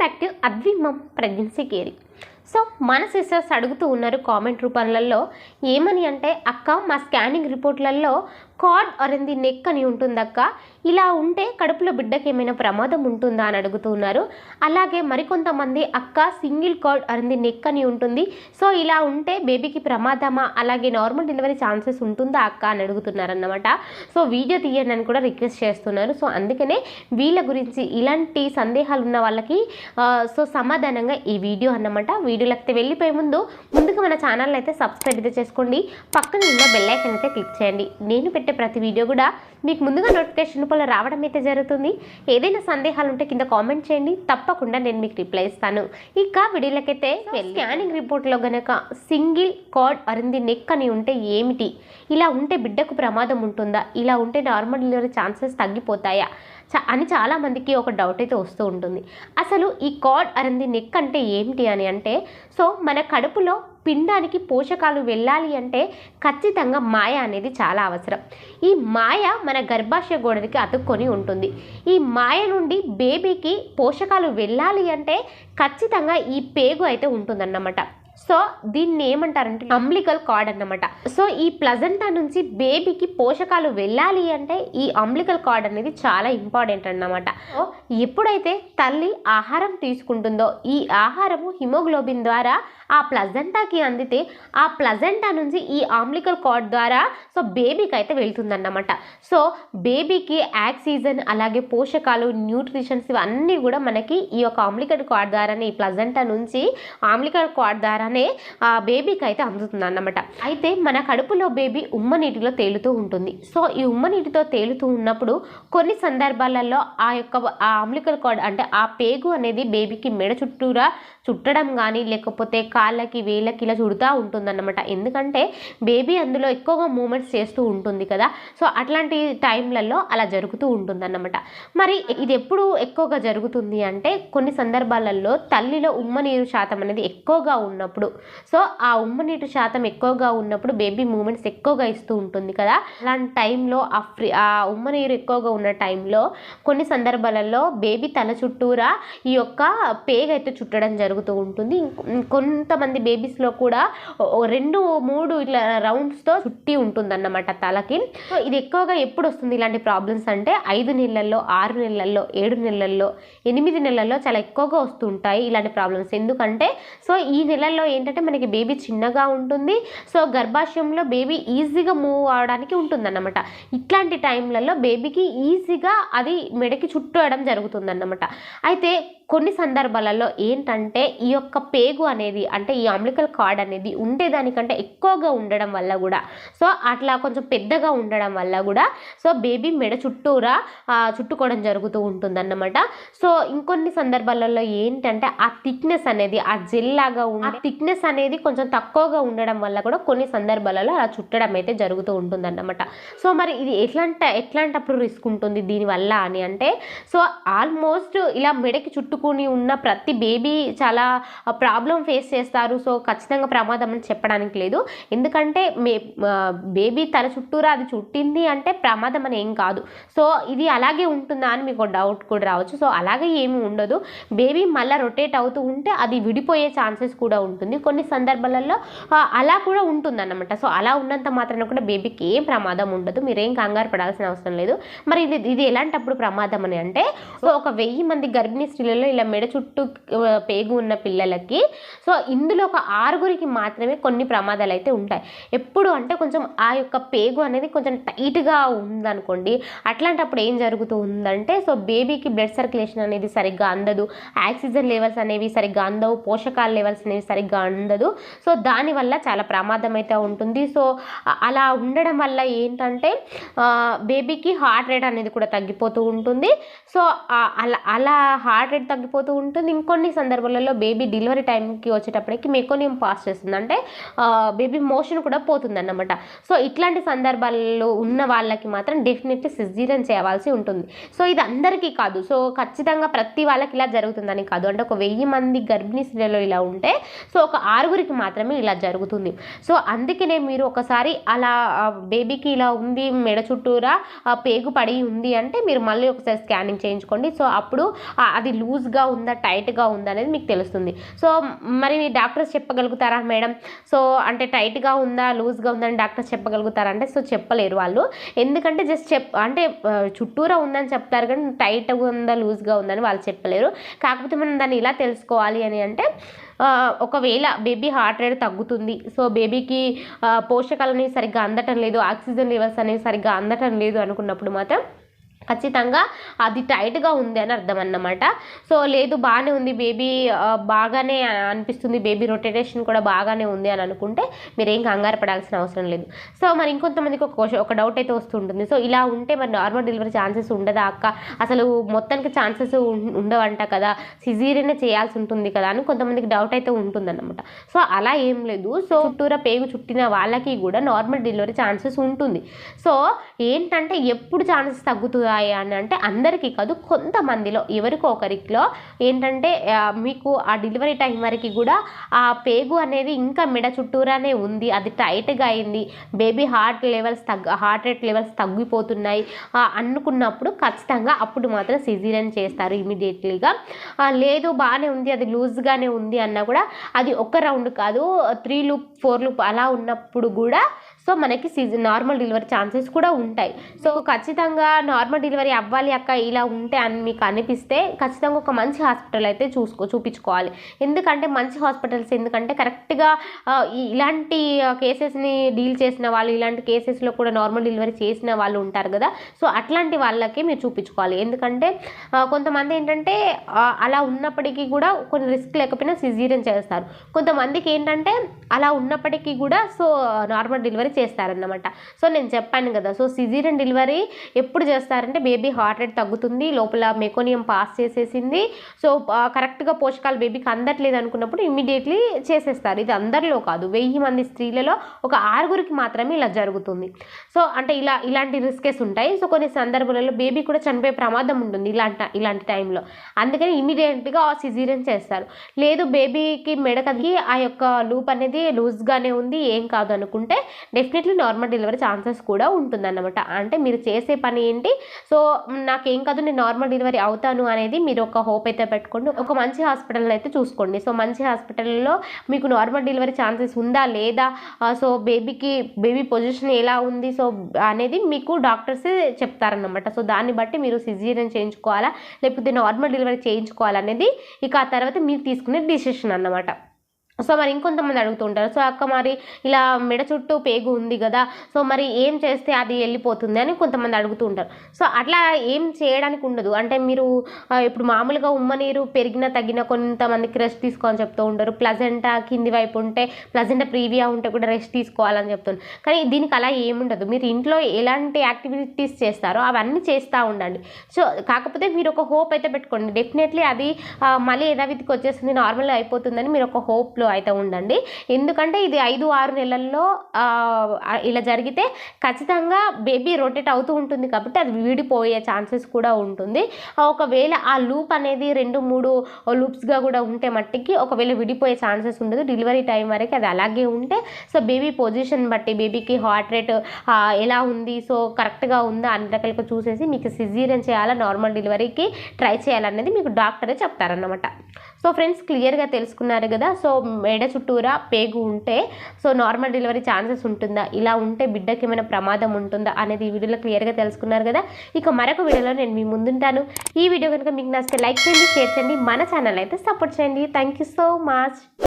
Back to అద్విమం pregnancy కేరీ so మన సిస్టర్స్ అడుగుతూ ఉన్నారు కామెంట్ రూపంలలో ఏమని అంటే అక్క మా స్కానింగ్ రిపోర్ట్లలో కార్డ్ అరింది నెక్ అని ఉంటుందక్క. ఇలా ఉంటే కడుపులో బిడ్డకి ఏమైనా ప్రమాదం ఉంటుందా అని అడుగుతున్నారు. అలాగే మరికొంతమంది అక్క సింగిల్ కార్డ్ అరింది నెక్ అని ఉంటుంది. సో ఇలా ఉంటే బేబీకి ప్రమాదమా? అలాగే నార్మల్ డెలివరీ ఛాన్సెస్ ఉంటుందా అక్క అని అడుగుతున్నారన్నమాట. సో వీడియో తీయండి అని కూడా రిక్వెస్ట్ చేస్తున్నారు. సో అందుకనే వీళ్ళ గురించి ఇలాంటి సందేహాలు ఉన్న వాళ్ళకి సో సమాధానంగా ఈ వీడియో అన్నమాట. వీడియోలోకి వెళ్ళిపోయే ముందు ముందుగా మన ఛానల్ అయితే సబ్స్క్రైబ్ అయితే చేసుకోండి. పక్కన ఉన్న బెల్ ఐకాన్ అయితే క్లిక్ చేయండి. నేను పెట్టే ప్రతి వీడియో కూడా మీకు ముందుగా నోటిఫికేషన్ రూపంలో రావడం అయితే జరుగుతుంది. ఏదైనా సందేహాలు ఉంటే కింద కామెంట్ చేయండి. తప్పకుండా నేను మీకు రిప్లై ఇస్తాను. ఇక వీడియోలకైతే స్కానింగ్ రిపోర్ట్లో గనక సింగిల్ కార్డ్ అరింది నెక్ అని ఉంటే ఏమిటి? ఇలా ఉంటే బిడ్డకు ప్రమాదం ఉంటుందా? ఇలా ఉంటే నార్మల్ డెలివరీ ఛాన్సెస్ తగ్గిపోతాయా? అని చాలామందికి ఒక డౌట్ అయితే వస్తూ ఉంటుంది. అసలు ఈ కార్డ్ అరింది నెక్ అంటే ఏమిటి అని అంటే సో మన కడుపులో పిండానికి పోషకాలు వెళ్ళాలి అంటే ఖచ్చితంగా మాయ అనేది చాలా అవసరం. ఈ మాయ మన గర్భాశయ గోడకి అతుక్కొని ఉంటుంది. ఈ మాయ నుండి బేబీకి పోషకాలు వెళ్ళాలి అంటే ఖచ్చితంగా ఈ పేగు అయితే ఉంటుందన్నమాట. సో దీన్ని ఏమంటారంటే అంబ్లికల్ కార్డ్ అన్నమాట. సో ఈ ప్లజంటా నుంచి బేబీకి పోషకాలు వెళ్ళాలి అంటే ఈ అంబ్లికల్ కార్డ్ అనేది చాలా ఇంపార్టెంట్ అన్నమాట. సో ఎప్పుడైతే తల్లి ఆహారం తీసుకుంటుందో ఈ ఆహారము హిమోగ్లోబిన్ ద్వారా ఆ ప్లజంటాకి అందితే ఆ ప్లజంటా నుంచి ఈ ఆంబ్లికల్ కార్డ్ ద్వారా సో బేబీకి అయితే వెళ్తుందన్నమాట. సో బేబీకి ఆక్సిజన్ అలాగే పోషకాలు న్యూట్రిషన్స్ ఇవన్నీ కూడా మనకి ఈ యొక్క ఆంబ్లికల్ కార్డ్ ద్వారానే ఈ ప్లజంటా నుంచి ఆంబ్లికల్ కార్డ్ ద్వారానే ఆ బేబీకి అయితే అందుతుంది అన్నమాట అయితే మన కడుపులో బేబీ ఉమ్మ నీటిలో తేలుతూ ఉంటుంది. సో ఈ ఉమ్మ నీటితో తేలుతూ ఉన్నప్పుడు కొన్ని సందర్భాలలో ఆ యొక్క ఆ అమ్లికల కాడ్ అంటే ఆ పేగు అనేది బేబీకి మెడ చుట్టూరా చుట్టడం కానీ లేకపోతే కాళ్ళకి వేళ్ళకి ఇలా చుడుతూ ఉంటుందన్నమాట. ఎందుకంటే బేబీ అందులో ఎక్కువగా మూమెంట్స్ చేస్తూ ఉంటుంది కదా. సో అట్లాంటి టైంలలో అలా జరుగుతూ ఉంటుందన్నమాట. మరి ఇది ఎప్పుడు ఎక్కువగా జరుగుతుంది అంటే కొన్ని సందర్భాలలో తల్లిలో ఉమ్మ నీరు శాతం అనేది ఎక్కువగా ఉన్నప్పుడు సో ఆ ఉమ్మ నీటి శాతం ఎక్కువగా ఉన్నప్పుడు బేబీ మూమెంట్స్ ఎక్కువగా ఇస్తూ ఉంటుంది కదా. అలాంటి టైంలో ఆ ఫ్రీ ఆ ఉమ్మ నీరు ఎక్కువగా ఉన్న టైంలో కొన్ని సందర్భాలలో బేబీ తల చుట్టూరా ఈ యొక్క పేగ అయితే చుట్టడం జరుగుతూ ఉంటుంది. కొంతమంది బేబీస్లో కూడా రెండు మూడు ఇట్లా రౌండ్స్తో చుట్టి ఉంటుందన్నమాట తలకి. సో ఇది ఎక్కువగా ఎప్పుడు వస్తుంది ఇలాంటి ప్రాబ్లమ్స్ అంటే ఐదు నెలల్లో ఆరు నెలల్లో ఏడు నెలల్లో ఎనిమిది నెలల్లో చాలా ఎక్కువగా వస్తుంటాయి ఇలాంటి ప్రాబ్లమ్స్. ఎందుకంటే సో ఈ నెలల్లో ఏంటంటే మనకి బేబీ చిన్నగా ఉంటుంది. సో గర్భాశయంలో బేబీ ఈజీగా మూవ్ అవడానికి ఉంటుందన్నమాట. ఇట్లాంటి టైంలలో బేబీకి ఈజీగా అది మెడకి చుట్టడం జరుగుతుందన్నమాట. అయితే కొన్ని సందర్భాలలో ఏంటంటే ఈ యొక్క పేగు అనేది అంటే ఈ ఆమ్లికల్ కార్డ్ అనేది ఉండేదానికంటే ఎక్కువగా ఉండడం వల్ల కూడా. సో అట్లా కొంచెం పెద్దగా ఉండడం వల్ల కూడా సో బేబీ మెడ చుట్టూరా చుట్టుకోవడం జరుగుతూ ఉంటుందన్నమాట. సో ఇంకొన్ని సందర్భాలలో ఏంటంటే ఆ థిక్నెస్ అనేది ఆ జెల్ లాగా ఉండే ఆ థిక్నెస్ అనేది కొంచెం తక్కువగా ఉండడం వల్ల కూడా కొన్ని సందర్భాలలో అలా చుట్టడం అయితే జరుగుతూ ఉంటుందన్నమాట. సో మరి ఇది ఎట్లాంటి ఎట్లాంటప్పుడు రిస్క్ ఉంటుంది దీనివల్ల అని అంటే సో ఆల్మోస్ట్ ఇలా మెడకి చుట్టుకుని ఉన్న ప్రతి బేబీ చాలా ప్రాబ్లం ఫేస్ చేస్తారు. సో ఖచ్చితంగా ప్రమాదం అని చెప్పడానికి లేదు. ఎందుకంటే మే బేబీ తన చుట్టూరా అది చుట్టింది అంటే ప్రమాదం అని ఏం కాదు. సో ఇది అలాగే ఉంటుందా అని మీకు డౌట్ కూడా రావచ్చు. సో అలాగే ఏమీ ఉండదు. బేబీ మళ్ళీ రొటేట్ అవుతూ ఉంటే అది విడిపోయే ఛాన్సెస్ కూడా ఉంటుంది. కొన్ని సందర్భాలలో అలా కూడా ఉంటుందన్నమాట. సో అలా ఉన్నంత మాత్రాన కూడా బేబీకి ఏం ప్రమాదం ఉండదు. మీరేం కంగారు పడాల్సిన అవసరం లేదు. మరి ఇది ఇది ఎలాంటప్పుడు ప్రమాదం అని అంటే సో ఒక వెయ్యి మంది గర్భిణీ స్త్రీలలో ఇలా మెడ చుట్టూ పేగు ఉన్న పిల్లలకి. సో ఇందులో ఒక ఆరుగురికి మాత్రమే కొన్ని ప్రమాదాలు అయితే ఉంటాయి. ఎప్పుడు అంటే కొంచెం ఆ యొక్క పేగు అనేది కొంచెం టైట్గా ఉందనుకోండి అట్లాంటప్పుడు ఏం జరుగుతూ ఉందంటే సో బేబీకి బ్లడ్ సర్క్యులేషన్ అనేది సరిగ్గా అందదు. ఆక్సిజన్ లెవెల్స్ అనేవి సరిగ్గా అందవు. పోషకాల లెవెల్స్ అనేవి సరిగ్గా అందదు. సో దానివల్ల చాలా ప్రమాదం అయితే ఉంటుంది. సో అలా ఉండడం వల్ల ఏంటంటే బేబీకి హార్ట్ రేట్ అనేది కూడా తగ్గిపోతూ ఉంటుంది. సో అలా అలా హార్ట్ రేట్ తగ్గిపోతూ ఉంటుంది. ఇంకొన్ని సందర్భాలలో బేబీ డెలివరీ టైంకి వచ్చేటప్పటికి మెకోనియం పాస్ చేస్తుంది. అంటే బేబీ మోషన్ కూడా పోతుంది అన్నమాట సో ఇట్లాంటి సందర్భాల్లో ఉన్న వాళ్ళకి మాత్రం డెఫినెట్లీ సిజీరియన్ చేయవలసి ఉంటుంది. సో ఇది అందరికీ కాదు. సో ఖచ్చితంగా ప్రతి వాళ్ళకి ఇలా జరుగుతుందని కాదు. అంటే ఒక వెయ్యి మంది గర్భిణీ స్త్రీలలో ఇలా ఉంటే సో ఒక ఆరుగురికి మాత్రమే ఇలా జరుగుతుంది. సో అందుకనే మీరు ఒకసారి అలా బేబీకి ఇలా ఉంది మెడ చుట్టూరా పేగు పడి ఉంది అంటే మీరు మళ్ళీ ఒకసారి స్కానింగ్ చేయించుకోండి. సో అప్పుడు అది లూజ్ లూజ్గా ఉందా టైట్గా ఉందా అనేది మీకు తెలుస్తుంది. సో మరి డాక్టర్స్ చెప్పగలుగుతారా మేడం? సో అంటే టైట్గా ఉందా లూజ్గా ఉందా అని డాక్టర్స్ చెప్పగలుగుతారా అంటే సో చెప్పలేరు వాళ్ళు. ఎందుకంటే జస్ట్ చెప్ అంటే చుట్టూరా ఉందని చెప్తారు కానీ టైట్గా ఉందా లూజ్గా ఉందని వాళ్ళు చెప్పలేరు. కాకపోతే మనం దాన్ని ఇలా తెలుసుకోవాలి అని అంటే ఒకవేళ బేబీ హార్ట్ రేట్ తగ్గుతుంది సో బేబీకి పోషకాలు అనేవి సరిగ్గా అందటం లేదు ఆక్సిజన్ లెవెల్స్ అనేవి సరిగ్గా అందటం లేదు అనుకున్నప్పుడు మాత్రం ఖచ్చితంగా అది టైట్గా ఉంది అని అర్థం అన్నమాట సో లేదు బాగానే ఉంది బేబీ బాగానే అనిపిస్తుంది బేబీ రొటేషన్ కూడా బాగానే ఉంది అని అనుకుంటే మీరు ఏం కంగారు పడాల్సిన అవసరం లేదు. సో మరి ఇంకొంతమందికి ఒక ఒక డౌట్ అయితే వస్తుంటుంది. సో ఇలా ఉంటే మరి నార్మల్ డెలివరీ ఛాన్సెస్ ఉండదా అక్క? అసలు మొత్తానికి ఛాన్సెస్ ఉండవంట కదా. సిజీరియనే చేయాల్సి ఉంటుంది కదా అని కొంతమందికి డౌట్ అయితే ఉంటుందన్నమాట. సో అలా ఏం లేదు. సో చుట్టూరా పేగు చుట్టిన వాళ్ళకి కూడా నార్మల్ డెలివరీ ఛాన్సెస్ ఉంటుంది. సో ఏంటంటే ఎప్పుడు ఛాన్సెస్ తగ్గుతుందా వస్తాయి అని అంటే అందరికీ కాదు కొంతమందిలో ఎవరికో ఒకరిలో ఏంటంటే మీకు ఆ డెలివరీ టైం వరకు కూడా ఆ పేగు అనేది ఇంకా మెడ చుట్టూరానే ఉంది. అది టైట్గా అయింది. బేబీ హార్ట్ లెవెల్స్ తగ్గ హార్ట్ రేట్ లెవెల్స్ తగ్గిపోతున్నాయి. అనుకున్నప్పుడు ఖచ్చితంగా అప్పుడు మాత్రం సిజీరియన్ చేస్తారు ఇమీడియట్లీగా లేదు బాగానే ఉంది అది లూజ్గానే ఉంది అన్నా కూడా అది ఒక రౌండ్ కాదు త్రీ లూప్ ఫోర్ లూప్ అలా ఉన్నప్పుడు కూడా సో మనకి సీజన్ నార్మల్ డెలివరీ ఛాన్సెస్ కూడా ఉంటాయి. సో ఖచ్చితంగా నార్మల్ డెలివరీ అవ్వాలి అక్క ఇలా ఉంటే అని మీకు అనిపిస్తే ఖచ్చితంగా ఒక మంచి హాస్పిటల్ అయితే చూసుకో చూపించుకోవాలి. ఎందుకంటే మంచి హాస్పిటల్స్ ఎందుకంటే కరెక్ట్గా ఇలాంటి కేసెస్ని డీల్ చేసిన వాళ్ళు ఇలాంటి కేసెస్లో కూడా నార్మల్ డెలివరీ చేసిన వాళ్ళు ఉంటారు కదా. సో అట్లాంటి వాళ్ళకి మీరు చూపించుకోవాలి. ఎందుకంటే కొంతమంది ఏంటంటే అలా ఉన్నప్పటికీ కూడా కొన్ని రిస్క్ లేకపోయినా సిజీరియన్ చేస్తారు. కొంతమందికి ఏంటంటే అలా ఉన్నప్పటికీ కూడా సో నార్మల్ డెలివరీ చేస్తారన్నమాట. సో నేను చెప్పాను కదా సో సిజీరియన్ డెలివరీ ఎప్పుడు చేస్తారంటే బేబీ హార్ట్ రేట్ తగ్గుతుంది లోపల మెకోనియం పాస్ చేసేసింది. సో కరెక్ట్గా పోషకాలు బేబీకి అందట్లేదు అనుకున్నప్పుడు ఇమ్మీడియట్లీ చేసేస్తారు. ఇది అందరిలో కాదు వెయ్యి మంది స్త్రీలలో ఒక ఆరుగురికి మాత్రమే ఇలా జరుగుతుంది. సో అంటే ఇలా ఇలాంటి రిస్కెస్ ఉంటాయి. సో కొన్ని సందర్భాలలో బేబీ కూడా చనిపోయే ప్రమాదం ఉంటుంది ఇలాంటి ఇలాంటి టైంలో అందుకని ఇమీడియట్గా సిజీరియన్ చేస్తారు. లేదు బేబీకి మెడకకి ఆ యొక్క లూప్ అనేది లూజ్గానే ఉంది ఏం కాదు అనుకుంటే డెఫినెట్లీ నార్మల్ డెలివరీ ఛాన్సెస్ కూడా ఉంటుందన్నమాట. అంటే మీరు చేసే పని ఏంటి? సో నాకేం కాదు నేను నార్మల్ డెలివరీ అవుతాను అనేది మీరు ఒక హోప్ అయితే పెట్టుకోండి. ఒక మంచి హాస్పిటల్ని అయితే చూసుకోండి. సో మంచి హాస్పిటల్లో మీకు నార్మల్ డెలివరీ ఛాన్సెస్ ఉందా లేదా? సో బేబీకి బేబీ పొజిషన్ ఎలా ఉంది? సో అనేది మీకు డాక్టర్స్ చెప్తారన్నమాట. సో దాన్ని బట్టి మీరు సిజీరియన్ చేయించుకోవాలా? లేకపోతే నార్మల్ డెలివరీ చేయించుకోవాలనేది ఇక ఆ తర్వాత మీరు తీసుకునే డిసిషన్ అన్నమాట. సో మరి ఇంకొంతమంది అడుగుతుంటారు. సో అక్క మరి ఇలా మెడ చుట్టూ పేగు ఉంది కదా సో మరి ఏం చేస్తే అది వెళ్ళిపోతుంది అని కొంతమంది అడుగుతూ ఉంటారు సో అట్లా ఏం చేయడానికి ఉండదు. అంటే మీరు ఇప్పుడు మామూలుగా ఉమ్మ నీరు పెరిగిన తగ్గిన కొంతమందికి రెస్ట్ తీసుకోవాలని చెప్తూ ఉంటారు. ప్లజెంటా కింది వైపు ఉంటే ప్లజెంటా ప్రీవియా ఉంటే కూడా రెస్ట్ తీసుకోవాలని చెప్తున్నారు కానీ దీనికి అలా ఏముండదు మీరు ఇంట్లో ఎలాంటి యాక్టివిటీస్ చేస్తారో అవన్నీ చేస్తూ ఉండండి. సో కాకపోతే మీరు ఒక హోప్ అయితే పెట్టుకోండి. డెఫినెట్లీ అది మళ్ళీ యథావిధికి వచ్చేస్తుంది నార్మల్గా అయిపోతుందని మీరు ఒక హోప్లో అయితే ఉండండి. ఎందుకంటే ఇది ఐదు ఆరు నెలల్లో ఇలా జరిగితే ఖచ్చితంగా బేబీ రొటేట్ అవుతూ ఉంటుంది కాబట్టి అది విడిపోయే ఛాన్సెస్ కూడా ఉంటుంది. ఒకవేళ ఆ లూప్ అనేది రెండు మూడు లూప్స్గా కూడా ఉంటే మట్టికి ఒకవేళ విడిపోయే ఛాన్సెస్ ఉండదు. డెలివరీ టైం వరకు అది అలాగే ఉంటే సో బేబీ పొజిషన్ బట్టి బేబీకి హార్ట్ రేట్ ఎలా ఉంది సో కరెక్ట్గా ఉందా అన్ని రకాలుగా చూసేసి మీకు సిజీరియన్ చేయాలా నార్మల్ డెలివరీకి ట్రై చేయాలనేది మీకు డాక్టరే చెప్తారన్నమాట. సో ఫ్రెండ్స్ క్లియర్గా తెలుసుకున్నారు కదా. సో మెడ చుట్టూరా పేగు ఉంటే సో నార్మల్ డెలివరీ ఛాన్సెస్ ఉంటుందా? ఇలా ఉంటే బిడ్డకి ఏమైనా ప్రమాదం ఉంటుందా? అనేది ఈ వీడియోలో క్లియర్గా తెలుసుకున్నారు కదా. ఇక మరొక వీడియోలో నేను మీ ముందుంటాను. ఈ వీడియో కనుక మీకు నచ్చితే లైక్ చేయండి షేర్ చేయండి. మన ఛానల్ అయితే సపోర్ట్ చేయండి. Thank you so much.